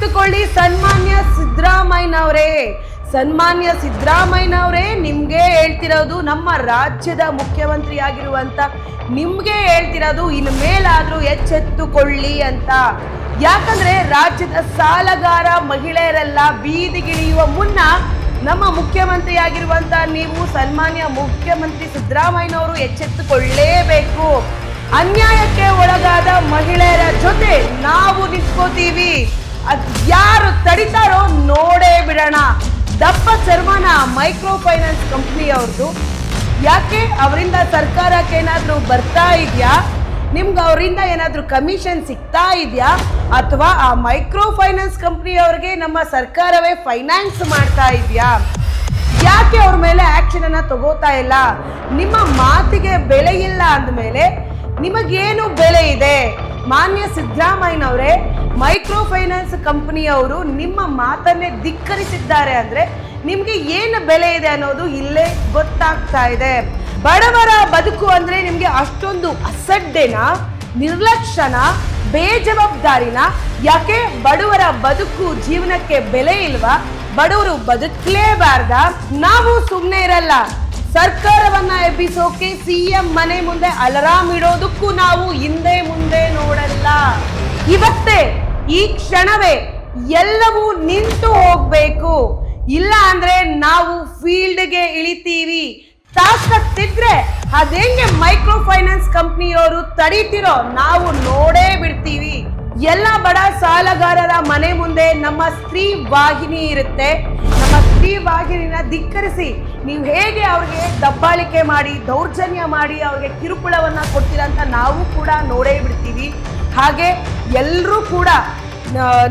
ಎಚ್ಚೆತ್ತುಕೊಳ್ಳಿ ಸನ್ಮಾನ್ಯ ಸಿದ್ದರಾಮಯ್ಯನವರೇ. ಸನ್ಮಾನ್ಯ ಸಿದ್ದರಾಮಯ್ಯನವರೇ, ನಿಮಗೆ ಹೇಳ್ತಿರೋದು ನಮ್ಮ ರಾಜ್ಯದ ಮುಖ್ಯಮಂತ್ರಿ ಆಗಿರುವಂತ ನಿಮಗೆ ಹೇಳ್ತಿರೋದು ಇನ್ನು ಮೇಲಾದರೂ ಎಚ್ಚೆತ್ತುಕೊಳ್ಳಿ ಅಂತ. ಯಾಕಂದ್ರೆ ರಾಜ್ಯದ ಸಾಲಗಾರ ಮಹಿಳೆಯರೆಲ್ಲ ಬೀದಿಗಿಳಿಯುವ ಮುನ್ನ ನಮ್ಮ ಮುಖ್ಯಮಂತ್ರಿ ಆಗಿರುವಂತ ನೀವು ಸನ್ಮಾನ್ಯ ಮುಖ್ಯಮಂತ್ರಿ ಸಿದ್ದರಾಮಯ್ಯನವರು ಎಚ್ಚೆತ್ತುಕೊಳ್ಳೇಬೇಕು. ಅನ್ಯಾಯಕ್ಕೆ ಒಳಗಾದ ಮಹಿಳೆಯರ ಜೊತೆ ನಾವು ನಿಂತ್ಕೋತೀವಿ. ಅದ್ ಯಾರು ತಡಿತಾರೋ ನೋಡೇ ಬಿಡೋಣ. ದಪ್ಪ ಚರ್ಮನ ಮೈಕ್ರೋ ಫೈನಾನ್ಸ್ ಕಂಪ್ನಿ ಅವ್ರದ್ದು ಯಾಕೆ ಅವರಿಂದ ಸರ್ಕಾರಕ್ಕೆ ಏನಾದರೂ ಬರ್ತಾ ಇದೆಯಾ? ನಿಮ್ಗೆ ಅವರಿಂದ ಏನಾದರೂ ಕಮಿಷನ್ ಸಿಗ್ತಾ ಇದೆಯಾ? ಅಥವಾ ಆ ಮೈಕ್ರೋ ಫೈನಾನ್ಸ್ ಕಂಪ್ನಿಯವ್ರಿಗೆ ನಮ್ಮ ಸರ್ಕಾರವೇ ಫೈನಾನ್ಸ್ ಮಾಡ್ತಾ ಇದೆಯಾ? ಯಾಕೆ ಅವ್ರ ಮೇಲೆ ಆಕ್ಷನ್ ಅನ್ನ ತಗೋತಾ ಇಲ್ಲ? ನಿಮ್ಮ ಮಾತಿಗೆ ಬೆಲೆ ಇಲ್ಲ ಅಂದಮೇಲೆ ನಿಮಗೇನು ಬೆಲೆ ಇದೆ? ಮಾನ್ಯ ಸಿದ್ದರಾಮಯ್ಯನವರೇ ಮೈಕ್ರೋ ಫೈನಾನ್ಸ್ ಕಂಪನಿಯವರು ನಿಮ್ಮ ಮಾತನ್ನೇ ಧಿಕ್ಕರಿಸಿದ್ದಾರೆ ಅಂದ್ರೆ ನಿಮ್ಗೆ ಏನು ಬೆಲೆ ಇದೆ ಅನ್ನೋದು ಇಲ್ಲೇ ಗೊತ್ತಾಗ್ತಾ ಇದೆ. ಬಡವರ ಬದುಕು ಅಂದ್ರೆ ನಿಮ್ಗೆ ಅಷ್ಟೊಂದು ಅಸಡ್ಡೆನ, ನಿರ್ಲಕ್ಷ್ಯನ, ಬೇಜವಾಬ್ದಾರಿನ, ಯಾಕೆ ಬಡವರ ಬದುಕು ಜೀವನಕ್ಕೆ ಬೆಲೆ ಇಲ್ವಾ? ಬಡವರು ಬದುಕಲೇಬಾರ್ದ, ನಾವು ಸುಮ್ಮನೆ ಇರಲ್ಲ. ಸರ್ಕಾರವನ್ನ ಎಬ್ಬಿಸೋಕೆ ಸಿಎಂ ಮನೆ ಮುಂದೆ ಅಲರಾಮ್ ಇಡೋದಕ್ಕೂ ನಾವು ಹಿಂದೆ ಮುಂದೆ ನೋಡಲ್ಲ. ಇವತ್ತೇ ಈ ಕ್ಷಣವೇ ಎಲ್ಲವೂ ನಿಂತು ಹೋಗ್ಬೇಕು. ಇಲ್ಲ ಅಂದ್ರೆ ನಾವು ಫೀಲ್ಡ್ಗೆ ಇಳಿತೀವಿ. ತಾಕತ್ತಿದ್ರೆ ಅದೇಂಗೆ ಮೈಕ್ರೋ ಫೈನಾನ್ಸ್ ಕಂಪ್ನಿಯವರು ತಡೀತಿರೋ ನಾವು ನೋಡೇ ಬಿಡ್ತೀವಿ. ಎಲ್ಲ ಬಡ ಸಾಲಗಾರರ ಮನೆ ಮುಂದೆ ನಮ್ಮ ಸ್ತ್ರೀ ವಾಹಿನಿ ಇರುತ್ತೆ. ನಮ್ಮ ಸ್ತ್ರೀ ವಾಹಿನಿನ ಧಿಕ್ಕರಿಸಿ ನೀವು ಹೇಗೆ ಅವ್ರಿಗೆ ದಬ್ಬಾಳಿಕೆ ಮಾಡಿ, ದೌರ್ಜನ್ಯ ಮಾಡಿ ಅವ್ರಿಗೆ ಕಿರುಕುಳವನ್ನ ಕೊಡ್ತೀರಾ ಅಂತ ನಾವು ಕೂಡ ನೋಡೇ ಬಿಡ್ತೀವಿ. ಹಾಗೆ ಎಲ್ಲರೂ ಕೂಡ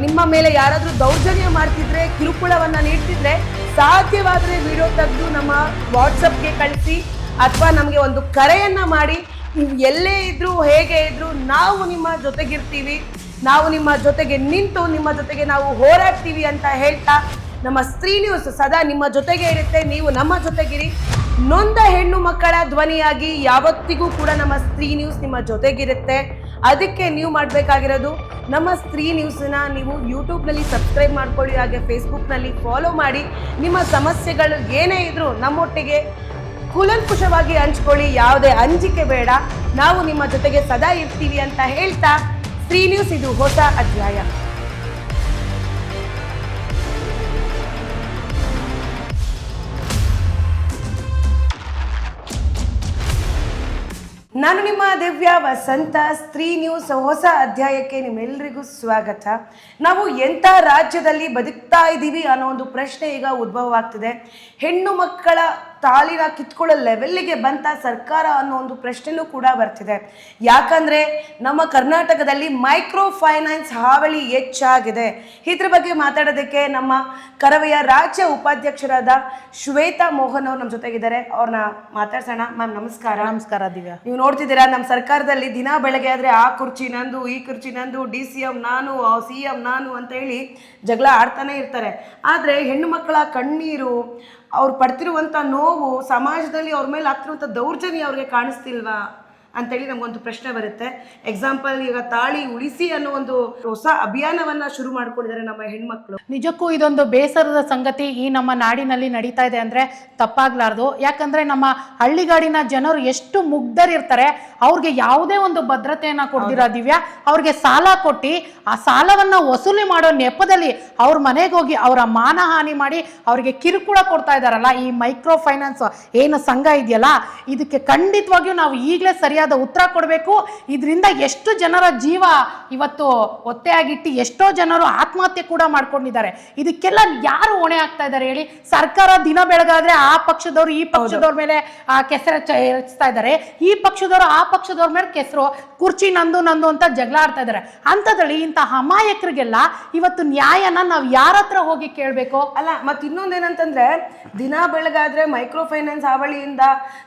ನಿಮ್ಮ ಮೇಲೆ ಯಾರಾದರೂ ದೌರ್ಜನ್ಯ ಮಾಡ್ತಿದ್ರೆ, ಕಿರುಕುಳವನ್ನು ನೀಡ್ತಿದ್ರೆ ಸಾಧ್ಯವಾದರೆ ವಿಡಿಯೋ ತೆಗೆದು ನಮ್ಮ ವಾಟ್ಸಪ್ಗೆ ಕಳಿಸಿ ಅಥವಾ ನಮಗೆ ಒಂದು ಕರೆಯನ್ನ ಮಾಡಿ. ನೀವು ಎಲ್ಲೇ ಇದ್ದರೂ ಹೇಗೆ ಇದ್ದರೂ ನಾವು ನಿಮ್ಮ ಜೊತೆಗಿರ್ತೀವಿ. ನಾವು ನಿಮ್ಮ ಜೊತೆಗೆ ನಿಂತು, ನಿಮ್ಮ ಜೊತೆಗೆ ನಾವು ಹೋರಾಡ್ತೀವಿ ಅಂತ ಹೇಳ್ತಾ ನಮ್ಮ ಸ್ತ್ರೀ ನ್ಯೂಸ್ ಸದಾ ನಿಮ್ಮ ಜೊತೆಗೆ ಇರುತ್ತೆ. ನೀವು ನಮ್ಮ ಜೊತೆಗಿರಿ. ನೊಂದ ಹೆಣ್ಣು ಮಕ್ಕಳ ಧ್ವನಿಯಾಗಿ ಯಾವತ್ತಿಗೂ ಕೂಡ ನಮ್ಮ ಸ್ತ್ರೀ ನ್ಯೂಸ್ ನಿಮ್ಮ ಜೊತೆಗಿರುತ್ತೆ. ಅದಕ್ಕೆ ನೀವು ಮಾಡಬೇಕಾಗಿರೋದು ನಮ್ಮ ಸ್ತ್ರೀ ನ್ಯೂಸ್ನ ನೀವು ಯೂಟ್ಯೂಬ್ನಲ್ಲಿ ಸಬ್ಸ್ಕ್ರೈಬ್ ಮಾಡ್ಕೊಳ್ಳಿ, ಹಾಗೆ ಫೇಸ್ಬುಕ್ನಲ್ಲಿ ಫಾಲೋ ಮಾಡಿ. ನಿಮ್ಮ ಸಮಸ್ಯೆಗಳು ಏನೇ ಇದ್ರೂ ನಮ್ಮೊಟ್ಟಿಗೆ ಕೂಲಂಕುಷವಾಗಿ ಹಂಚ್ಕೊಳ್ಳಿ, ಯಾವುದೇ ಅಂಜಿಕೆ ಬೇಡ. ನಾವು ನಿಮ್ಮ ಜೊತೆಗೆ ಸದಾ ಇರ್ತೀವಿ ಅಂತ ಹೇಳ್ತಾ, ಸ್ತ್ರೀ ನ್ಯೂಸ್ ಇದು ಹೊಸ ಅಧ್ಯಾಯ. ನಾನು ನಿಮ್ಮ ದಿವ್ಯ ವಸಂತ ಸ್ತ್ರೀ ನ್ಯೂಸ್ ಹೊಸ ಅಧ್ಯಾಯಕ್ಕೆ ನಿಮ್ಮೆಲ್ಲರಿಗೂ ಸ್ವಾಗತ. ನಾವು ಎಂಥ ರಾಜ್ಯದಲ್ಲಿ ಬದುಕ್ತಾ ಇದ್ದೀವಿ ಅನ್ನೋ ಒಂದು ಪ್ರಶ್ನೆ ಈಗ ಉದ್ಭವವಾಗ್ತಿದೆ. ಹೆಣ್ಣು ಮಕ್ಕಳ ತಾಳಿನ ಕಿತ್ಕೊಳ್ಳೋ ಲೆವೆಲ್ಲಿಗೆ ಬಂತ ಸರ್ಕಾರ ಅನ್ನೋ ಒಂದು ಪ್ರಶ್ನೆನೂ ಕೂಡ ಬರ್ತಿದೆ. ಯಾಕಂದ್ರೆ ನಮ್ಮ ಕರ್ನಾಟಕದಲ್ಲಿ ಮೈಕ್ರೋ ಫೈನಾನ್ಸ್ ಹಾವಳಿ ಹೆಚ್ಚಾಗಿದೆ. ಇದ್ರ ಬಗ್ಗೆ ಮಾತಾಡೋದಕ್ಕೆ ನಮ್ಮ ಕರವೆಯ ರಾಜ್ಯ ಉಪಾಧ್ಯಕ್ಷರಾದ ಶ್ವೇತಾ ಮೋಹನ್ ಅವ್ರು ನಮ್ಮ ಜೊತೆಗಿದ್ದಾರೆ. ಅವ್ರನ್ನ ಮಾತಾಡ್ಸೋಣ. ಮ್ಯಾಮ್ ನಮಸ್ಕಾರ. ನಮಸ್ಕಾರ ದಿವ್ಯಾ. ನೀವು ನೋಡ್ತಿದ್ದೀರಾ ನಮ್ಮ ಸರ್ಕಾರದಲ್ಲಿ ದಿನ ಬೆಳಗ್ಗೆ ಆದ್ರೆ ಆ ಕುರ್ಚಿ ನಂದು ಈ ಕುರ್ಚಿ ನಂದು ಡಿ ಸಿ ಎಂ ನಾನು ಸಿ ಎಂ ನಾನು ಅಂತ ಹೇಳಿ ಜಗಳ ಆಡ್ತಾನೆ ಇರ್ತಾರೆ. ಆದ್ರೆ ಹೆಣ್ಣು ಮಕ್ಕಳ ಕಣ್ಣೀರು ಅವ್ರು ಪಡ್ತಿರುವಂಥ ನೋವು ಸಮಾಜದಲ್ಲಿ ಅವ್ರ ಮೇಲೆ ಆಗ್ತಿರುವಂಥ ದೌರ್ಜನ್ಯ ಅವ್ರಿಗೆ ಕಾಣಿಸ್ತಿಲ್ವಾ? ಅಂತೇಳಿ ನಮಗೊಂದು ಪ್ರಶ್ನೆ ಬರುತ್ತೆ. ಎಕ್ಸಾಂಪಲ್ ಈಗ ತಾಳಿ ಉಳಿಸಿ ಅನ್ನೋ ಒಂದು ಹೊಸ ಅಭಿಯಾನವನ್ನ ಶುರು ಮಾಡ್ಕೊಂಡಿದ್ದಾರೆ ನಮ್ಮ ಹೆಣ್ಮಕ್ಳು. ನಿಜಕ್ಕೂ ಇದೊಂದು ಬೇಸರದ ಸಂಗತಿ ಈ ನಮ್ಮ ನಾಡಿನಲ್ಲಿ ನಡೀತಾ ಇದೆ ಅಂದ್ರೆ ತಪ್ಪಾಗ್ಲಾರ್ದು. ಯಾಕಂದ್ರೆ ನಮ್ಮ ಹಳ್ಳಿಗಾಡಿನ ಜನರು ಎಷ್ಟು ಮುಗ್ಧರಿರ್ತಾರೆ ಅವ್ರಿಗೆ ಯಾವುದೇ ಒಂದು ಭದ್ರತೆಯನ್ನ ಕೊಡ್ದಿರ ದಿವ್ಯಾ ಅವ್ರಿಗೆ ಸಾಲ ಕೊಟ್ಟಿ ಆ ಸಾಲವನ್ನ ವಸೂಲಿ ಮಾಡೋ ನೆಪದಲ್ಲಿ ಅವ್ರ ಮನೆಗೆ ಹೋಗಿ ಅವರ ಮಾನಹಾನಿ ಮಾಡಿ ಅವ್ರಿಗೆ ಕಿರುಕುಳ ಕೊಡ್ತಾ ಇದಾರಲ್ಲ ಈ ಮೈಕ್ರೋ ಫೈನಾನ್ಸ್ ಏನು ಸಂಘ ಇದೆಯಲ್ಲ ಇದಕ್ಕೆ ಖಂಡಿತವಾಗಿಯೂ ನಾವು ಈಗಲೇ ಸರಿಯಾದ ಉತ್ತರ ಕೊಡಬೇಕು. ಇದರಿಂದ ಎಷ್ಟು ಜನರ ಜೀವ ಇವತ್ತು ಒತ್ತೆಯಾಗಿಟ್ಟು ಎಷ್ಟೋ ಜನರು ಆತ್ಮಹತ್ಯೆ ಕೂಡ ಮಾಡ್ಕೊಂಡಿದ್ದಾರೆ. ಇದಕ್ಕೆಲ್ಲ ಯಾರು ಹೊಣೆ ಆಗ್ತಾ ಇದ್ದಾರೆ ಹೇಳಿ? ಸರ್ಕಾರ ದಿನ ಬೆಳಗಾದ್ರೆ ಆ ಪಕ್ಷದವರು, ಈ ಪಕ್ಷದವ್ರ ಮೇಲೆ, ಆ, ಕೆಸರ ಹೆಚ್ಚಿಸ್ತಾ ಇದ್ದಾರೆ. ಈ ಪಕ್ಷದವರು, ಆ ಪಕ್ಷದವ್ರ ಮೇಲೆ ಕೆಸರು, ಕುರ್ಚಿ ನಂದು ನಂದು ಅಂತ ಜಗಳ ಆಡ್ತಾ ಇದ್ದಾರೆ. ಅಂಥದ್ರಲ್ಲಿ ಇಂಥ ಅಮಾಯಕರಿಗೆಲ್ಲ ಇವತ್ತು ನ್ಯಾಯನ ನಾವು ಯಾರ ಹತ್ರ ಹೋಗಿ ಕೇಳಬೇಕು? ಅಲ್ಲ, ಮತ್ತೆ ಇನ್ನೊಂದೇನಂತಂದ್ರೆ, ದಿನ ಬೆಳಗಾದ್ರೆ ಮೈಕ್ರೋ ಫೈನಾನ್ಸ್ ಹಾವಳಿಯಿಂದ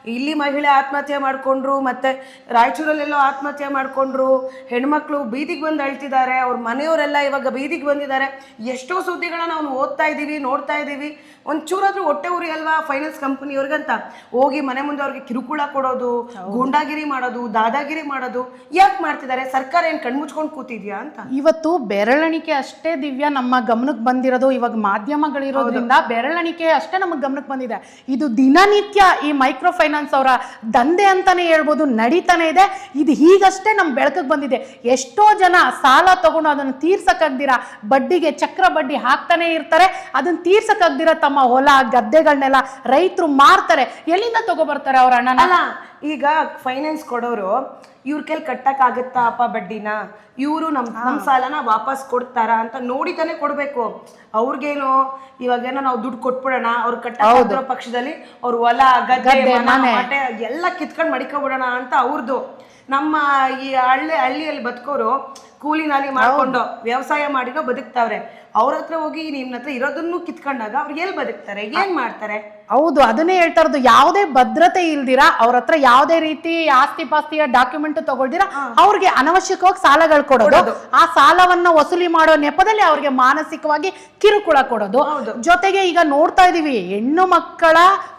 ಇಲ್ಲಿ ಮಹಿಳೆ ಆತ್ಮಹತ್ಯೆ ಮಾಡ್ಕೊಂಡ್ರು, ಮತ್ತೆ ರಾಯಚೂರಲ್ಲೆಲ್ಲೋ ಆತ್ಮಹತ್ಯೆ ಮಾಡ್ಕೊಂಡ್ರು ಹೆಣ್ಮಕ್ಳು ಬೀದಿಗೆ ಬಂದು ಅಳ್ತಿದ್ದಾರೆ ಅವ್ರ ಮನೆಯವರೆಲ್ಲ ಇವಾಗ ಬೀದಿಗೆ ಬಂದಿದ್ದಾರೆ. ಎಷ್ಟೋ ಸುದ್ದಿಗಳನ್ನ ನಾವು ಓದ್ತಾ ಇದ್ದೀವಿ ನೋಡ್ತಾ ಇದ್ದೀವಿ ಒಂಚೂರಾದ್ರೂ ಹೊಟ್ಟೆ ಉರಿ ಅಲ್ವಾ ಫೈನಾನ್ಸ್ ಕಂಪನಿಯವ್ರಿಗಂತ ಹೋಗಿ ಮನೆ ಮುಂದೆ ಅವ್ರಿಗೆ ಕಿರುಕುಳ ಕೊಡೋದು ಗೂಂಡಾಗಿರಿ ಮಾಡೋದು ದಾದಾಗಿರಿ ಮಾಡೋದು ಯಾಕೆ ಮಾಡ್ತಿದ್ದಾರೆ? ಸರ್ಕಾರ ಏನು ಕಣ್ಮುಚ್ಕೊಂಡು ಕೂತಿದ್ಯಾ ಅಂತ? ಇವತ್ತು ಬೆರಳೆಣಿಕೆ ಅಷ್ಟೇ ದಿವ್ಯ ನಮ್ಮ ಗಮನಕ್ಕೆ ಬಂದಿರೋದು ಇವಾಗ ಮಾಧ್ಯಮಗಳಿರೋದ್ರಿಂದ ಬೆರಳೆಣಿಕೆ ಅಷ್ಟೇ ನಮಗೆ ಗಮನಕ್ಕೆ ಬಂದಿದೆ. ಇದು ದಿನನಿತ್ಯ ಈ ಮೈಕ್ರೋ ಫೈನಾನ್ಸ್ ಅವರ ದಂಧೆ ಅಂತಾನೆ ಹೇಳ್ಬೋದು ನಡೀತಾನೆ ಇದೆ. ಇದು ಹೀಗಷ್ಟೇ ನಮ್ಮ ಬೆಳಕಿಗೆ ಬಂದಿದೆ. ಎಷ್ಟೋ ಜನ ಸಾಲ ತಗೊಂಡು ಅದನ್ನು ತೀರ್ಸಕ್ಕಾಗ್ದಿರ? ಬಡ್ಡಿಗೆ ಚಕ್ರ ಬಡ್ಡಿ ಹಾಕ್ತಾನೆ ಇರ್ತಾರೆ. ಅದನ್ನು ತೀರ್ಸಕ್ಕಾಗ್ದಿರ ತಮ್ಮ ಹೊಲ ಗದ್ದೆಗಳನ್ನೆಲ್ಲ ರೈತರು ಮಾರ್ತಾರೆ. ಎಲ್ಲಿಂದ ತಗೋಬರ್ತಾರೆ ಅವ್ರ ಅಣ್ಣ ಅಲ್ಲ, ಈಗ ಫೈನಾನ್ಸ್ ಕೊಡೋರು ಇವ್ರ ಕೈಲಿ ಕಟ್ಟಕ್ಕಾಗತ್ತಾ ಅಪ್ಪ ಬಡ್ಡಿನ? ಇವರು ನಮ್ ನಮ್ ಸಾಲನ ವಾಪಸ್ ಕೊಡ್ತಾರಾ ಅಂತ ನೋಡಿ ತಾನೇ ಕೊಡ್ಬೇಕು. ಅವ್ರಿಗೇನು ಇವಾಗೇನೋ ನಾವು ದುಡ್ಡು ಕೊಟ್ಬಿಡೋಣ ಅವ್ರು ಕಟ್ಟೋ ಪಕ್ಷದಲ್ಲಿ ಅವ್ರ ಹೊಲ ಗದ್ದೆ ಮನ, ಎಲ್ಲ ಕಿತ್ಕೊಂಡ್ ಮಡಿಕೊಬಿಡೋಣ ಅಂತ ಅವ್ರದ್ದು ನಮ್ಮ ಈ ಹಳ್ಳಿ ಹಳ್ಳಿಯಲ್ಲಿ ಬದುಕೋರು ಕೂಲಿ ನಾಲಿ ಮಾಡ್ಕೊಂಡು ವ್ಯವಸಾಯ ಮಾಡಿರೋ ಬದುಕ್ತಾವ್ರೆ. ಅವ್ರ ಹತ್ರ ಹೋಗಿ ನಿಮ್ಮ ಹತ್ರ ಇರೋದನ್ನು ಕಿತ್ಕೊಂಡಾಗ ಅವ್ರು ಎಲ್ಲಿ ಬದುಕ್ತಾರೆ? ಏನ್ ಮಾಡ್ತಾರೆ? ಹೌದು ಅದನ್ನೇ ಹೇಳ್ತಾ ಇರೋದು ಯಾವುದೇ ಭದ್ರತೆ ಇಲ್ದಿರಾ ಅವ್ರ ಹತ್ರ ಯಾವುದೇ ರೀತಿ ಆಸ್ತಿ ಪಾಸ್ತಿಯ ಡಾಕ್ಯುಮೆಂಟ್ ತಗೊಳ್ದಿರ ಅವ್ರಿಗೆ ಅನವಶ್ಯಕವಾಗಿ ಸಾಲಗಳು ಕೊಡೋದು. ಆ ಸಾಲವನ್ನ ವಸೂಲಿ ಮಾಡೋ ನೆಪದಲ್ಲಿ ಅವ್ರಿಗೆ ಮಾನಸಿಕವಾಗಿ ಕಿರುಕುಳ ಕೊಡೋದು. ಜೊತೆಗೆ ಈಗ ನೋಡ್ತಾ ಇದೀವಿ ಹೆಣ್ಣು ಮಕ್ಕಳ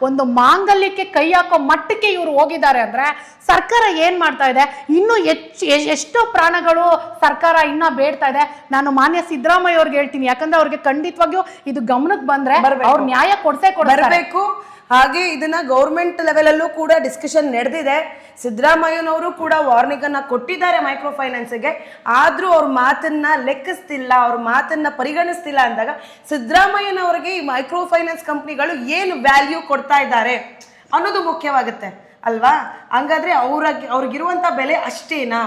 ಒಂದು ಮಾಂಗಲ್ಯಕ್ಕೆ ಕೈ ಹಾಕೋ ಮಟ್ಟಕ್ಕೆ ಇವ್ರು ಹೋಗಿದ್ದಾರೆ ಅಂದ್ರೆ ಸರ್ಕಾರ ಏನ್ ಮಾಡ್ತಾ ಇದೆ? ಇನ್ನು ಹೆಚ್ಚು ಎಷ್ಟೋ ಪ್ರಾಣಗಳು ಸರ್ಕಾರ ಇನ್ನ ಬೇಡ್ತಾ ಇದೆ. ನಾನು ಮಾನ್ಯ ಸಿದ್ದರಾಮಯ್ಯ ಅವ್ರಿಗೆ ಹೇಳ್ತೀನಿ ಯಾಕಂದ್ರೆ ಅವ್ರಿಗೆ ಖಂಡಿತವಾಗಿಯೂ ಇದು ಗಮನಕ್ಕೆ ಬಂದ್ರೆ ಅವ್ರು ನ್ಯಾಯ ಕೊಡ್ಸೇ ಕೊಡ್ತಾರೆ. ಬರಬೇಕು. ಹಾಗೆ ಇದನ್ನ ಗೌರ್ಮೆಂಟ್ ಲೆವೆಲಲ್ಲೂ ಕೂಡ ಡಿಸ್ಕಷನ್ ನಡೆದಿದೆ. ಸಿದ್ದರಾಮಯ್ಯನವರು ಕೂಡ ವಾರ್ನಿಂಗ್ ಅನ್ನ ಕೊಟ್ಟಿದ್ದಾರೆ ಮೈಕ್ರೋ ಫೈನಾನ್ಸ್ಗೆ ಆದ್ರೂ ಅವ್ರ ಮಾತನ್ನ ಲೆಕ್ಕಿಸ್ತಿಲ್ಲ, ಅವ್ರ ಮಾತನ್ನ ಪರಿಗಣಿಸ್ತಿಲ್ಲ ಅಂದಾಗ ಸಿದ್ದರಾಮಯ್ಯನವರಿಗೆ ಈ ಮೈಕ್ರೋ ಫೈನಾನ್ಸ್ ಕಂಪ್ನಿಗಳು ಏನು ವ್ಯಾಲ್ಯೂ ಕೊಡ್ತಾ ಇದ್ದಾರೆ ಅನ್ನೋದು ಮುಖ್ಯವಾಗುತ್ತೆ. ಅಲ್ವಾ? ಹಂಗಾದ್ರೆ ಅವ್ರ ಅವ್ರಿಗಿರುವಂತ ಬೆಲೆ ಅಷ್ಟೇನಾ?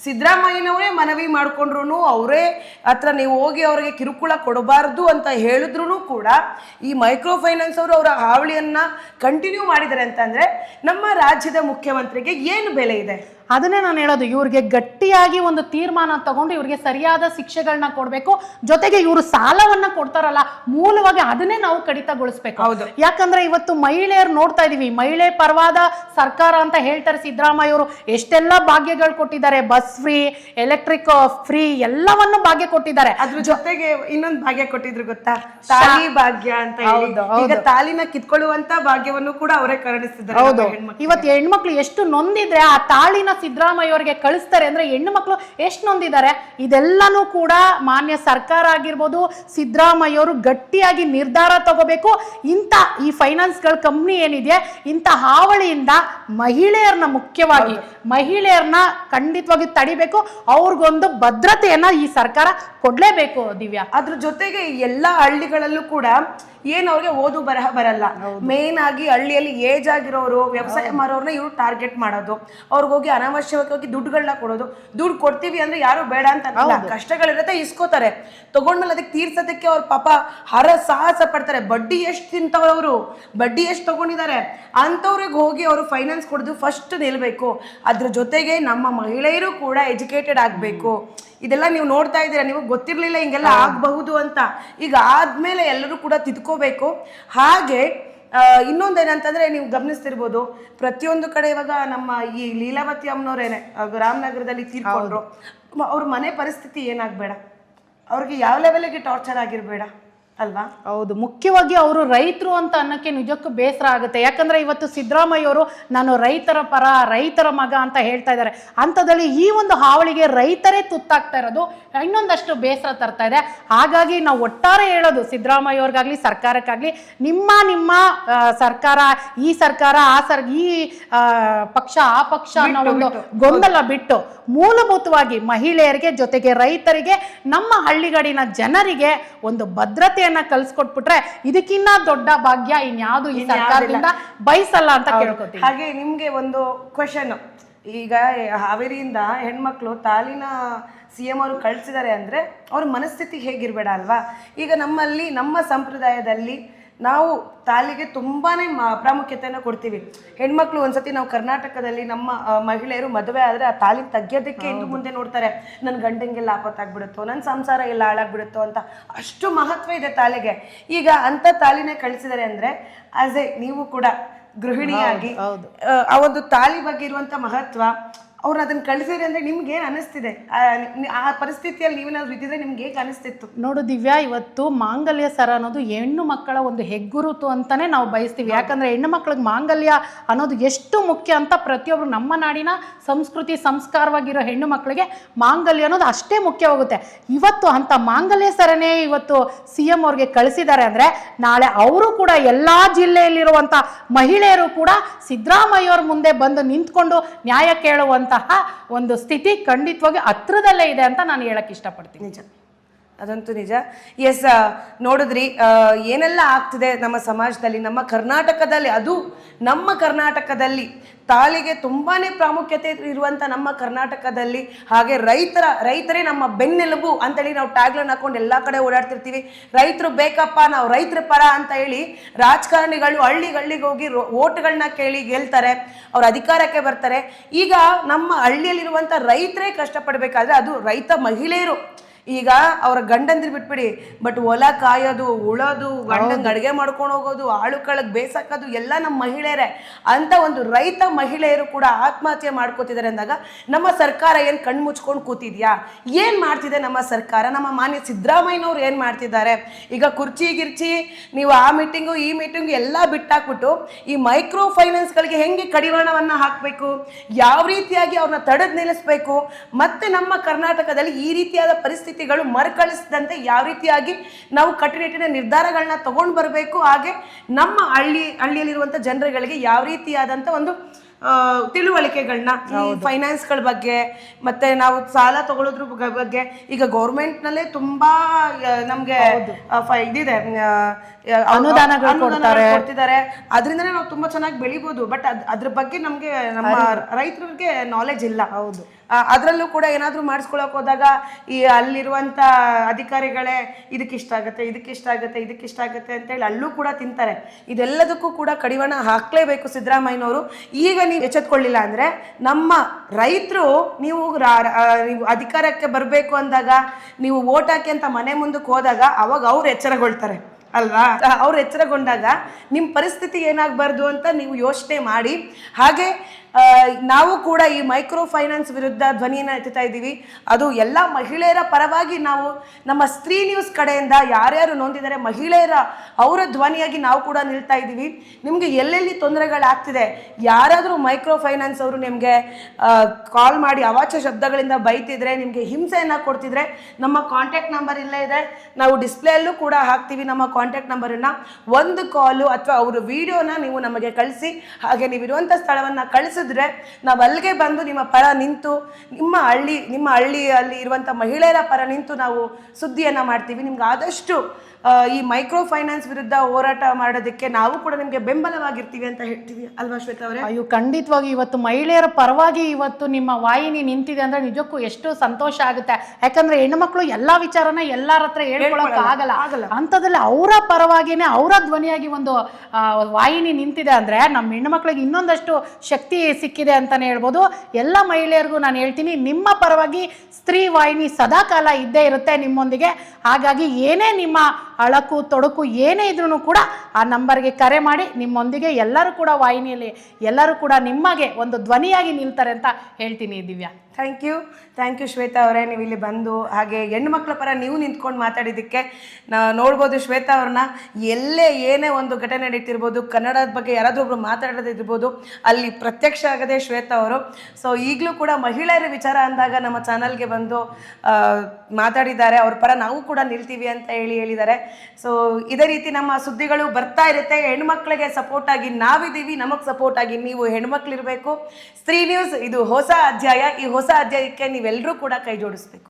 ಸಿದ್ದರಾಮಯ್ಯನವರೇ ಮನವಿ ಮಾಡಿಕೊಂಡ್ರು ಅವರೇ ಹತ್ರ ನೀವು ಹೋಗಿ ಅವರಿಗೆ ಕಿರುಕುಳ ಕೊಡಬಾರ್ದು ಅಂತ ಹೇಳಿದ್ರು ಕೂಡ ಈ ಮೈಕ್ರೋ ಫೈನಾನ್ಸ್ ಅವರು ಅವರ ಹಾವಳಿಯನ್ನು ಕಂಟಿನ್ಯೂ ಮಾಡಿದ್ದಾರೆ ಅಂತಂದರೆ ನಮ್ಮ ರಾಜ್ಯದ ಮುಖ್ಯಮಂತ್ರಿಗೆ ಏನು ಬೆಲೆ ಇದೆ? ಅದನ್ನೇ ನಾನು ಹೇಳೋದು ಇವ್ರಿಗೆ ಗಟ್ಟಿಯಾಗಿ ಒಂದು ತೀರ್ಮಾನ ತಗೊಂಡು ಇವ್ರಿಗೆ ಸರಿಯಾದ ಶಿಕ್ಷೆಗಳನ್ನ ಕೊಡಬೇಕು. ಜೊತೆಗೆ ಇವರು ಸಾಲವನ್ನ ಕೊಡ್ತಾರಲ್ಲ ಮೂಲವಾಗಿ ಅದನ್ನೇ ನಾವು ಕಡಿತಗೊಳಿಸ್ಬೇಕು. ಹೌದು. ಯಾಕಂದ್ರೆ ಇವತ್ತು ಮಹಿಳೆಯರು ನೋಡ್ತಾ ಇದೀವಿ ಮಹಿಳೆ ಪರವಾದ ಸರ್ಕಾರ ಅಂತ ಹೇಳ್ತಾರೆ ಸಿದ್ದರಾಮಯ್ಯ ಅವರು ಎಷ್ಟೆಲ್ಲ ಭಾಗ್ಯಗಳು ಕೊಟ್ಟಿದ್ದಾರೆ ಬಸ್ ಫ್ರೀ ಎಲೆಕ್ಟ್ರಿಕ್ ಫ್ರೀ ಎಲ್ಲವನ್ನು ಭಾಗ್ಯ ಕೊಟ್ಟಿದ್ದಾರೆ. ಅದ್ರ ಜೊತೆಗೆ ಇನ್ನೊಂದು ಭಾಗ್ಯ ಕೊಟ್ಟಿದ್ರು ಗೊತ್ತಾ? ತಾಲಿ ಭಾಗ್ಯ ಅಂತ ಈಗ ತಾಲಿನ ಕಿತ್ಕೊಳ್ಳುವಂತ ಭಾಗ್ಯವನ್ನು ಕೂಡ ಅವರೇ ಕರುಣಿಸಿದ್ದಾರೆ ಹೌದು. ಇವತ್ತು ಹೆಣ್ಮಕ್ಳು ಎಷ್ಟು ನೊಂದಿದ್ರೆ ಆ ತಾಳಿನ ಸಿದ್ದರಾಮಯ್ಯ ಅವರಿಗೆ ಕಳಿಸ್ತಾರೆ ಅಂದ್ರೆ ಹೆಣ್ಣು ಮಕ್ಕಳು ಎಷ್ಟು ನೊಂದಿದ್ದಾರೆ? ಇದೆಲ್ಲನೂ ಕೂಡ ಮಾನ್ಯ ಸರ್ಕಾರ ಆಗಿರ್ಬೋದು, ಸಿದ್ದರಾಮಯ್ಯ ಅವರು ಗಟ್ಟಿಯಾಗಿ ನಿರ್ಧಾರ ತಗೋಬೇಕು. ಇಂಥ ಈ ಫೈನಾನ್ಸ್ಗಳ ಕಂಪ್ನಿ ಏನಿದೆ, ಇಂಥ ಹಾವಳಿಯಿಂದ ಮಹಿಳೆಯರನ್ನ ಮುಖ್ಯವಾಗಿ ಮಹಿಳೆಯರನ್ನ ಖಂಡಿತವಾಗಿ ತಡಿಬೇಕು ಅವ್ರಿಗೊಂದು ಭದ್ರತೆಯನ್ನ ಈ ಸರ್ಕಾರ ಕೊಡ್ಲೇಬೇಕು ದಿವ್ಯಾ. ಅದ್ರ ಜೊತೆಗೆ ಎಲ್ಲಾ ಹಳ್ಳಿಗಳಲ್ಲೂ ಕೂಡ ಏನ್ ಅವ್ರಿಗೆ ಓದು ಬರಹ ಬರಲ್ಲ. ಮೇನ್ ಆಗಿ ಹಳ್ಳಿಯಲ್ಲಿ ಏಜ್ ಆಗಿರೋರು ವ್ಯವಸಾಯ ಮಾಡೋರ್ನ ಇವ್ರು ಟಾರ್ಗೆಟ್ ಮಾಡೋದು. ಅವ್ರಿಗೆ ಹೋಗಿ ಅನಾವಶ್ಯಕವಾಗಿ ದುಡ್ಡುಗಳನ್ನ ಕೊಡೋದು. ದುಡ್ಡು ಕೊಡ್ತೀವಿ ಅಂದ್ರೆ ಯಾರು ಬೇಡ ಅಂತ ಅನ್ನಲ್ಲ. ಕಷ್ಟಗಳಿರತ್ತೆ ಇಸ್ಕೋತಾರೆ. ತಗೊಂಡ್ಮೇಲೆ ಅದಕ್ಕೆ ತೀರ್ಸೋದಕ್ಕೆ ಅವ್ರ ಪಾಪ ಹರ ಸಾಹಸ ಪಡ್ತಾರೆ. ಬಡ್ಡಿ ಎಷ್ಟು ತಿಂತವ್ರವ್ರು ಬಡ್ಡಿ ಎಷ್ಟು ತಗೊಂಡಿದ್ದಾರೆ? ಅಂಥವ್ರಿಗೆ ಹೋಗಿ ಅವರು ಫೈನಾನ್ಸ್ ಕೊಡೋದು ಫಸ್ಟ್ ನಿಲ್ಬೇಕು. ಅದ್ರ ಜೊತೆಗೆ ನಮ್ಮ ಮಹಿಳೆಯರು ಕೂಡ ಎಜುಕೇಟೆಡ್ ಆಗಬೇಕು. ಇದೆಲ್ಲ ನೀವು ನೋಡ್ತಾ ಇದ್ದೀರಾ ನೀವು ಗೊತ್ತಿರಲಿಲ್ಲ ಹಿಂಗೆಲ್ಲ ಆಗಬಹುದು ಅಂತ. ಈಗ ಆದ್ಮೇಲೆ ಎಲ್ಲರೂ ಕೂಡ ತಿದ್ಕೋಬೇಕು. ಹಾಗೆ ಇನ್ನೊಂದೇನಂತಂದರೆ ನೀವು ಗಮನಿಸ್ತಿರ್ಬೋದು ಪ್ರತಿಯೊಂದು ಕಡೆ ಇವಾಗ ನಮ್ಮ ಈ ಲೀಲಾವತಿ ಅಮ್ಮನವ್ರೇನೆ ರಾಮನಗರದಲ್ಲಿ ತೀರ್ಕೊಂಡ್ರು. ಅವ್ರ ಮನೆ ಪರಿಸ್ಥಿತಿ ಏನಾಗಬೇಡ. ಅವ್ರಿಗೆ ಯಾವ ಲೆವೆಲ್ಗೆ ಟಾರ್ಚರ್ ಆಗಿರಬೇಡ. ಅಲ್ವಾ? ಹೌದು. ಮುಖ್ಯವಾಗಿ ಅವರು ರೈತರು ಅಂತ ಅನ್ನಕ್ಕೆ ನಿಜಕ್ಕೂ ಬೇಸರ ಆಗುತ್ತೆ. ಯಾಕಂದ್ರೆ ಇವತ್ತು ಸಿದ್ದರಾಮಯ್ಯ ಅವರು ನಾನು ರೈತರ ಪರ ರೈತರ ಮಗ ಅಂತ ಹೇಳ್ತಾ ಇದ್ದಾರೆ. ಅಂಥದ್ರಲ್ಲಿ ಈ ಒಂದು ಹಾವಳಿಗೆ ರೈತರೇ ತುತ್ತಾಗ್ತಾ ಇರೋದು ಇನ್ನೊಂದಷ್ಟು ಬೇಸರ ತರ್ತಾ ಇದೆ. ಹಾಗಾಗಿ ನಾವು ಒಟ್ಟಾರೆ ಹೇಳೋದು ಸಿದ್ದರಾಮಯ್ಯ ಅವ್ರಿಗಾಗ್ಲಿ ಸರ್ಕಾರಕ್ಕಾಗ್ಲಿ ನಿಮ್ಮ ನಿಮ್ಮ ಸರ್ಕಾರ ಈ ಸರ್ಕಾರ ಆ ಸರ್ ಈ ಪಕ್ಷ ಆ ಪಕ್ಷ ಅನ್ನೋ ಒಂದು ಗೊಂದಲ ಬಿಟ್ಟು ಮೂಲಭೂತವಾಗಿ ಮಹಿಳೆಯರಿಗೆ ಜೊತೆಗೆ ರೈತರಿಗೆ ನಮ್ಮ ಹಳ್ಳಿಗಡಿನ ಜನರಿಗೆ ಒಂದು ಭದ್ರತೆಯನ್ನ ಕಲ್ಸ್ಕೊಟ್ಬಿಟ್ರೆ ಇದಕ್ಕಿನ್ನ ದೊಡ್ಡ ಭಾಗ್ಯ ಇನ್ಯಾವುದು ಈ ಸರ್ಕಾರದಿಂದ ಬಯಸಲ್ಲ ಅಂತ ಕೇಳ್ಕೊತೀನಿ. ಹಾಗೆ ನಿಮ್ಗೆ ಒಂದು ಕ್ವಶನ್ ಈಗ ಹಾವೇರಿಯಿಂದ ಹೆಣ್ಮಕ್ಳು ತಾಲಿನ ಸಿ ಎಂ ಅವರು ಕಳ್ಸಿದ್ದಾರೆ ಅಂದ್ರೆ ಅವ್ರ ಮನಸ್ಥಿತಿ ಹೇಗಿರ್ಬೇಡ ಅಲ್ವಾ? ಈಗ ನಮ್ಮಲ್ಲಿ ನಮ್ಮ ಸಂಪ್ರದಾಯದಲ್ಲಿ ನಾವು ತಾಲಿಗೆ ತುಂಬಾನೇ ಮ- ಪ್ರಾಮುಖ್ಯತೆಯನ್ನು ಕೊಡ್ತೀವಿ. ಹೆಣ್ಮಕ್ಳು ಒಂದ್ಸತಿ ನಾವು ಕರ್ನಾಟಕದಲ್ಲಿ ನಮ್ಮ ಮಹಿಳೆಯರು ಮದುವೆ ಆದ್ರೆ ಆ ತಾಲಿ ತೆಗಿಯೋದಕ್ಕೆ ಇನ್ನು ಮುಂದೆ ನೋಡ್ತಾರೆ ನನ್ನ ಗಂಡಂಗೆಲ್ಲ ಆಪತ್ತಾಗ್ಬಿಡುತ್ತೋ ನನ್ನ ಸಂಸಾರ ಎಲ್ಲ ಹಾಳಾಗ್ಬಿಡುತ್ತೋ ಅಂತ. ಅಷ್ಟು ಮಹತ್ವ ಇದೆ ತಾಲಿಗೆ. ಈಗ ಅಂತ ತಾಲಿನೇ ಕಳಿಸಿದ್ದಾರೆ ಅಂದ್ರೆ ಆಸ್ ಎ ನೀವು ಕೂಡ ಗೃಹಿಣಿಯಾಗಿ. ಆ, ಒಂದು ತಾಳಿ ಬಗ್ಗೆ ಇರುವಂತ ಮಹತ್ವ ಅವ್ರು ಅದನ್ನ ಕಳಿಸಿದ್ರೆ ಅಂದ್ರೆ ನಿಮ್ಗೆ ಏನ್ ಅನಿಸ್ತಿದೆ? ಆ, ಪರಿಸ್ಥಿತಿಯಲ್ಲಿ ನೀವೇನಾದ್ರು ಇದ್ದಿದ್ರೆ ನಿಮ್ಗೆ ಹೇಗೆ ಅನಿಸ್ತಿತ್ತು? ನೋಡು ದಿವ್ಯಾ ಇವತ್ತು ಮಾಂಗಲ್ಯ ಸರ ಅನ್ನೋದು ಹೆಣ್ಣು ಮಕ್ಕಳ ಒಂದು ಹೆಗ್ಗುರುತು ಅಂತಾನೆ ನಾವು ಬಯಸ್ತೀವಿ. ಯಾಕಂದ್ರೆ ಹೆಣ್ಣು ಮಕ್ಳಿಗೆ ಮಾಂಗಲ್ಯ ಅನ್ನೋದು ಎಷ್ಟು ಮುಖ್ಯ ಅಂತ ಪ್ರತಿಯೊಬ್ರು ನಮ್ಮ ನಾಡಿನ ಸಂಸ್ಕೃತಿ ಸಂಸ್ಕಾರವಾಗಿರೋ ಹೆಣ್ಣು ಮಕ್ಕಳಿಗೆ ಮಾಂಗಲ್ಯ ಅನ್ನೋದು ಅಷ್ಟೇ ಮುಖ್ಯವಾಗುತ್ತೆ ಇವತ್ತು ಅಂತ ಮಾಂಗಲ್ಯ ಸರನೇ ಇವತ್ತು ಸಿ ಎಂ ಅವ್ರಿಗೆ ಕಳಿಸಿದ್ದಾರೆ ಅಂದ್ರೆ ನಾಳೆ ಅವರು ಕೂಡ ಎಲ್ಲಾ ಜಿಲ್ಲೆಯಲ್ಲಿರುವಂತ ಮಹಿಳೆಯರು ಕೂಡ ಸಿದ್ದರಾಮಯ್ಯ ಅವ್ರ ಮುಂದೆ ಬಂದು ನಿಂತ್ಕೊಂಡು ನ್ಯಾಯ ಕೇಳುವಂತಹ ಒಂದು ಸ್ಥಿತಿ ಖಂಡಿತವಾಗಿ ಹತ್ರದಲ್ಲೇ ಇದೆ ಅಂತ ನಾನು ಹೇಳಕ್ ಇಷ್ಟಪಡ್ತೀನಿ. ಅದಂತೂ ನಿಜ. ಎಸ್ ನೋಡಿದ್ರಿ ಏನೆಲ್ಲ ಆಗ್ತಿದೆ ನಮ್ಮ ಸಮಾಜದಲ್ಲಿ, ನಮ್ಮ ಕರ್ನಾಟಕದಲ್ಲಿ, ಅದು ನಮ್ಮ ಕರ್ನಾಟಕದಲ್ಲಿ. ತಾಳಿಗೆ ತುಂಬಾ ಪ್ರಾಮುಖ್ಯತೆ ಇರುವಂಥ ನಮ್ಮ ಕರ್ನಾಟಕದಲ್ಲಿ, ಹಾಗೆ ರೈತರ, ರೈತರೇ ನಮ್ಮ ಬೆನ್ನೆಲುಬು ಅಂತೇಳಿ ನಾವು ಟ್ಯಾಗ್ಲನ್ನು ಹಾಕೊಂಡು ಎಲ್ಲ ಕಡೆ ಓಡಾಡ್ತಿರ್ತೀವಿ. ರೈತರು ಬೇಕಪ್ಪ, ನಾವು ರೈತರ ಪರ ಅಂತ ಹೇಳಿ ರಾಜಕಾರಣಿಗಳು ಹಳ್ಳಿಗಳಿಗೆ ಹೋಗಿ ಓಟ್ಗಳನ್ನ ಕೇಳಿ ಗೆಲ್ತಾರೆ, ಅವ್ರ ಅಧಿಕಾರಕ್ಕೆ ಬರ್ತಾರೆ. ಈಗ ನಮ್ಮ ಹಳ್ಳಿಯಲ್ಲಿರುವಂಥ ರೈತರೇ ಕಷ್ಟಪಡಬೇಕಾದ್ರೆ ಅದು ರೈತ ಮಹಿಳೆಯರು. ಈಗ ಅವ್ರ ಗಂಡಂದ್ರಿ ಬಿಟ್ಬಿಡಿ ಬಟ್ ಹೊಲ ಕಾಯೋದು ಉಳೋದು ಗಂಡಂಗ್ ಅಡುಗೆ ಮಾಡ್ಕೊಂಡು ಹೋಗೋದು ಆಳು ಕಳಗ್ ಬೇಸಾಕೋದು ಎಲ್ಲ ನಮ್ಮ ಮಹಿಳೆಯರೇ. ಅಂತ ಒಂದು ರೈತ ಮಹಿಳೆಯರು ಕೂಡ ಆತ್ಮಹತ್ಯೆ ಮಾಡ್ಕೋತಿದ್ದಾರೆ ಅಂದಾಗ ನಮ್ಮ ಸರ್ಕಾರ ಏನು ಕಣ್ಣು ಮುಚ್ಕೊಂಡು ಕೂತಿದ್ಯಾ? ಏನು ಮಾಡ್ತಿದೆ ನಮ್ಮ ಸರ್ಕಾರ? ನಮ್ಮ ಮಾನ್ಯ ಸಿದ್ದರಾಮಯ್ಯನವ್ರು ಏನು ಮಾಡ್ತಿದ್ದಾರೆ? ಈಗ ಕುರ್ಚಿ ಗಿರ್ಚಿ ನೀವು ಆ ಮೀಟಿಂಗು ಈ ಮೀಟಿಂಗು ಎಲ್ಲ ಬಿಟ್ಟಾಕ್ಬಿಟ್ಟು ಈ ಮೈಕ್ರೋ ಫೈನಾನ್ಸ್ಗಳಿಗೆ ಹೆಂಗೆ ಕಡಿವಾಣವನ್ನು ಹಾಕಬೇಕು? ಯಾವ ರೀತಿಯಾಗಿ ಅವ್ರನ್ನ ತಡೆದು ನಿಲ್ಲಿಸ್ಬೇಕು? ಮತ್ತೆ ನಮ್ಮ ಕರ್ನಾಟಕದಲ್ಲಿ ಈ ರೀತಿಯಾದ ಪರಿಸ್ಥಿತಿಗಳು ಮರುಕಳಿಸದಂತೆ ಯಾವ ರೀತಿಯಾಗಿ ನಾವು ಕಟ್ಟುನಿಟ್ಟಿನ ನಿರ್ಧಾರಗಳನ್ನ ತಗೊಂಡು ಬರಬೇಕು ಹಾಗೆ ನಮ್ಮ ಹಳ್ಳಿ ಹಳ್ಳಿಯಲ್ಲಿರುವಂಥ ಜನರುಗಳಿಗೆ ಯಾವ ರೀತಿಯಾದಂತ ಒಂದು ತಿಳುವಳಿಕೆಗಳನ್ನ ಫೈನಾನ್ಸ್ ಫೈನಾನ್ಸ್ಗಳ ಬಗ್ಗೆ ಮತ್ತೆ ನಾವು ಸಾಲ ತಗೊಳ್ಳೋದ್ರ ಬಗ್ಗೆ ಈಗ ಗೌರ್ಮೆಂಟ್ನಲ್ಲೇ ತುಂಬಾ ಆ, ನಮ್ಗೆ ಇದಿದೆ ಕೊಡ್ತಾರೆ. ಕೊಡ್ತಿದ್ದಾರೆ. ಅದರಿಂದನೇ ನಾವು ತುಂಬಾ ಚೆನ್ನಾಗಿ ಬೆಳಿಬಹುದು ಬಟ್ ಅದ್ರ ಬಗ್ಗೆ ನಮ್ಗೆ ನಮ್ಮ ರೈತರಿಗೆ ನಾಲೆಜ್ ಇಲ್ಲ. ಹೌದು. ಅದರಲ್ಲೂ ಕೂಡ ಏನಾದರೂ ಮಾಡಿಸ್ಕೊಳಕ್ ಹೋದಾಗ ಈ ಅಲ್ಲಿರುವಂಥ ಅಧಿಕಾರಿಗಳೇ, ಇದಕ್ಕಿಷ್ಟ ಆಗುತ್ತೆ ಇದಕ್ಕಿಷ್ಟ ಆಗುತ್ತೆ ಇದಕ್ಕಿಷ್ಟ ಆಗುತ್ತೆ ಅಂತೇಳಿ ಅಲ್ಲೂ ಕೂಡ ತಿಂತಾರೆ. ಇದೆಲ್ಲದಕ್ಕೂ ಕೂಡ ಕಡಿವಾಣ ಹಾಕಲೇಬೇಕು ಸಿದ್ದರಾಮಯ್ಯನವರು. ಈಗ ನೀವು ಎಚ್ಚೆತ್ಕೊಳ್ಳಿಲ್ಲ ಅಂದರೆ ನಮ್ಮ ರೈತರು ನೀವು ಅಧಿಕಾರಕ್ಕೆ ಬರಬೇಕು ಅಂದಾಗ, ನೀವು ಓಟ್ ಹಾಕಿ ಅಂತ ಮನೆ ಮುಂದಕ್ಕೆ ಹೋದಾಗ ಅವಾಗ ಅವ್ರು ಎಚ್ಚರಗೊಳ್ತಾರೆ, ಅಲ್ವಾ? ಅವ್ರು ಎಚ್ಚರಗೊಂಡಾಗ ನಿಮ್ಮ ಪರಿಸ್ಥಿತಿ ಏನಾಗಬಾರ್ದು ಅಂತ ನೀವು ಯೋಚನೆ ಮಾಡಿ. ಹಾಗೆ ನಾವು ಕೂಡ ಈ ಮೈಕ್ರೋ ಫೈನಾನ್ಸ್ ವಿರುದ್ಧ ಧ್ವನಿಯನ್ನು ಎತ್ತುತ್ತಾ ಇದ್ದೀವಿ. ಅದು ಎಲ್ಲ ಮಹಿಳೆಯರ ಪರವಾಗಿ ನಾವು ನಮ್ಮ ಸ್ತ್ರೀ ನ್ಯೂಸ್ ಕಡೆಯಿಂದ ಯಾರ್ಯಾರು ನೊಂದಿದ್ದಾರೆ ಮಹಿಳೆಯರ ಅವರ ಧ್ವನಿಯಾಗಿ ನಾವು ಕೂಡ ನಿಲ್ತಾ ಇದ್ದೀವಿ. ನಿಮಗೆ ಎಲ್ಲೆಲ್ಲಿ ತೊಂದರೆಗಳಾಗ್ತಿದೆ? ಯಾರಾದರೂ ಮೈಕ್ರೋ ಫೈನಾನ್ಸ್ ಅವರು ನಿಮಗೆ ಕಾಲ್ ಮಾಡಿ ಅವಾಚ್ಯ ಶಬ್ದಗಳಿಂದ ಬೈತಿದ್ರೆ, ನಿಮಗೆ ಹಿಂಸೆಯನ್ನು ಕೊಡ್ತಿದ್ರೆ, ನಮ್ಮ ಕಾಂಟ್ಯಾಕ್ಟ್ ನಂಬರ್ ಇಲ್ಲೇ ಇದೆ. ನಾವು ಡಿಸ್ಪ್ಲೇಯಲ್ಲೂ ಕೂಡ ಹಾಕ್ತೀವಿ ನಮ್ಮ ಕಾಂಟ್ಯಾಕ್ಟ್ ನಂಬರನ್ನು ಒಂದು ಕಾಲು ಅಥವಾ ಅವರು ವಿಡಿಯೋನ ನೀವು ನಮಗೆ ಕಳಿಸಿ, ಹಾಗೆ ನೀವಿರುವಂಥ ಸ್ಥಳವನ್ನು ಸ್ಥಳವನ್ನು ಕಳಿಸಿದ್ರೆ ನಾವು ಅಲ್ಲಿಗೆ ಬಂದು ನಿಮ್ಮ ಪರ ನಿಂತು ನಿಮ್ಮ ಹಳ್ಳಿ ನಿಮ್ಮ ಹಳ್ಳಿಯಲ್ಲಿ ಇರುವಂಥ ಮಹಿಳೆಯರ ಪರ ನಿಂತು ನಾವು ಸುದ್ದಿಯನ್ನು ಮಾಡ್ತೀವಿ. ನಿಮ್ಗೆ ಆದಷ್ಟು ಈ ಮೈಕ್ರೋ ಫೈನಾನ್ಸ್ ವಿರುದ್ಧ ಹೋರಾಟ ಮಾಡೋದಕ್ಕೆ ನಾವು ಕೂಡ ನಿಮಗೆ ಬೆಂಬಲವಾಗಿರ್ತೀವಿ ಅಂತ ಹೇಳ್ತೀವಿ ಅಲ್ವಾ ಶ್ವೇತಾ ಅವರೇ? ಅಯ್ಯೋ ಖಂಡಿತವಾಗಿ ಇವತ್ತು ಮಹಿಳೆಯರ ಪರವಾಗಿ ಇವತ್ತು ನಿಮ್ಮ ವಾಹಿನಿ ನಿಂತಿದೆ ಅಂದ್ರೆ ನಿಜಕ್ಕೂ ಎಷ್ಟು ಸಂತೋಷ ಆಗುತ್ತೆ. ಯಾಕಂದ್ರೆ ಹೆಣ್ಮಕ್ಳು ಎಲ್ಲಾ ವಿಚಾರನ ಎಲ್ಲರ ಹತ್ರ ಹೇಳ್ಕೊಳಕ್ ಆಗಲ್ಲ. ಆಗಲ್ಲ. ಅಂಥದ್ರಲ್ಲಿ ಅವರ ಪರವಾಗಿನೇ ಅವರ ಧ್ವನಿಯಾಗಿ ಒಂದು ವಾಯಿನಿ ವಾಹಿನಿ ನಿಂತಿದೆ ಅಂದ್ರೆ ನಮ್ಮ ಹೆಣ್ಮಕ್ಳಿಗೆ ಇನ್ನೊಂದಷ್ಟು ಶಕ್ತಿ ಸಿಕ್ಕಿದೆ ಅಂತಾನೆ ಹೇಳ್ಬೋದು. ಎಲ್ಲ ಮಹಿಳೆಯರಿಗೂ ನಾನು ಹೇಳ್ತೀನಿ, ನಿಮ್ಮ ಪರವಾಗಿ ಸ್ತ್ರೀ ವಾಹಿನಿ ಸದಾಕಾಲ ಇದ್ದೇ ಇರುತ್ತೆ ನಿಮ್ಮೊಂದಿಗೆ. ಹಾಗಾಗಿ ಏನೇ ನಿಮ್ಮ ಅಳಕು ತೊಡಕು ಏನೇ ಇದ್ರೂ ಕೂಡ ಆ ನಂಬರ್ಗೆ ಕರೆ ಮಾಡಿ ನಿಮ್ಮೊಂದಿಗೆ ಎಲ್ಲರೂ ಕೂಡ ವಾಹಿನಿಯಲ್ಲಿ ಎಲ್ಲರೂ ಕೂಡ ನಿಮಗೆ ಒಂದು ಧ್ವನಿಯಾಗಿ ನಿಲ್ತಾರೆ ಅಂತ ಹೇಳ್ತೀನಿ Divya. Thank you. Thank you Shweta ಅವರೇ, ನೀವು ಇಲ್ಲಿ ಬಂದು ಹಾಗೆ ಹೆಣ್ಣು ಮಕ್ಕಳ ಪರ ನೀವು ನಿಂತ್ಕೊಂಡು ಮಾತಾಡಿದ್ದಕ್ಕೆ ನಾ ನೋಡ್ಬೋದು ಶ್ವೇತಾ ಅವ್ರನ್ನ. ಎಲ್ಲೇ ಏನೇ ಒಂದು ಘಟನೆ ನಡೀತಿರ್ಬೋದು, ಕನ್ನಡದ ಬಗ್ಗೆ ಯಾರಾದರೂ ಒಬ್ರು ಮಾತಾಡೋದಿರ್ಬೋದು, ಅಲ್ಲಿ ಪ್ರತ್ಯಕ್ಷ ಆಗದೆ ಶ್ವೇತಾ ಅವರು. ಸೊ ಈಗಲೂ ಕೂಡ ಮಹಿಳೆಯರ ವಿಚಾರ ಅಂದಾಗ ನಮ್ಮ ಚಾನಲ್ಗೆ ಬಂದು ಮಾತಾಡಿದ್ದಾರೆ. ಅವ್ರ ಪರ ನಾವು ಕೂಡ ನಿಲ್ತೀವಿ ಅಂತ ಹೇಳಿ ಹೇಳಿದ್ದಾರೆ. ಸೊ ಇದೇ ರೀತಿ ನಮ್ಮ ಸುದ್ದಿಗಳು ಬರ್ತಾ ಇರುತ್ತೆ. ಹೆಣ್ಮಕ್ಳಿಗೆ ಸಪೋರ್ಟ್ ಆಗಿ ನಾವಿದ್ದೀವಿ. ನಮಗೆ ಸಪೋರ್ಟ್ ಆಗಿ ನೀವು ಹೆಣ್ಮಕ್ಳಿರ್ಬೇಕು. ಸ್ತ್ರೀ ನ್ಯೂಸ್ ಇದು ಹೊಸ ಅಧ್ಯಾಯ. ಈ ಹೊಸ ಅಧ್ಯಾಯಕ್ಕೆ ನೀವೆಲ್ಲರೂ ಕೂಡ ಕೈ ಜೋಡಿಸ್ಬೇಕು.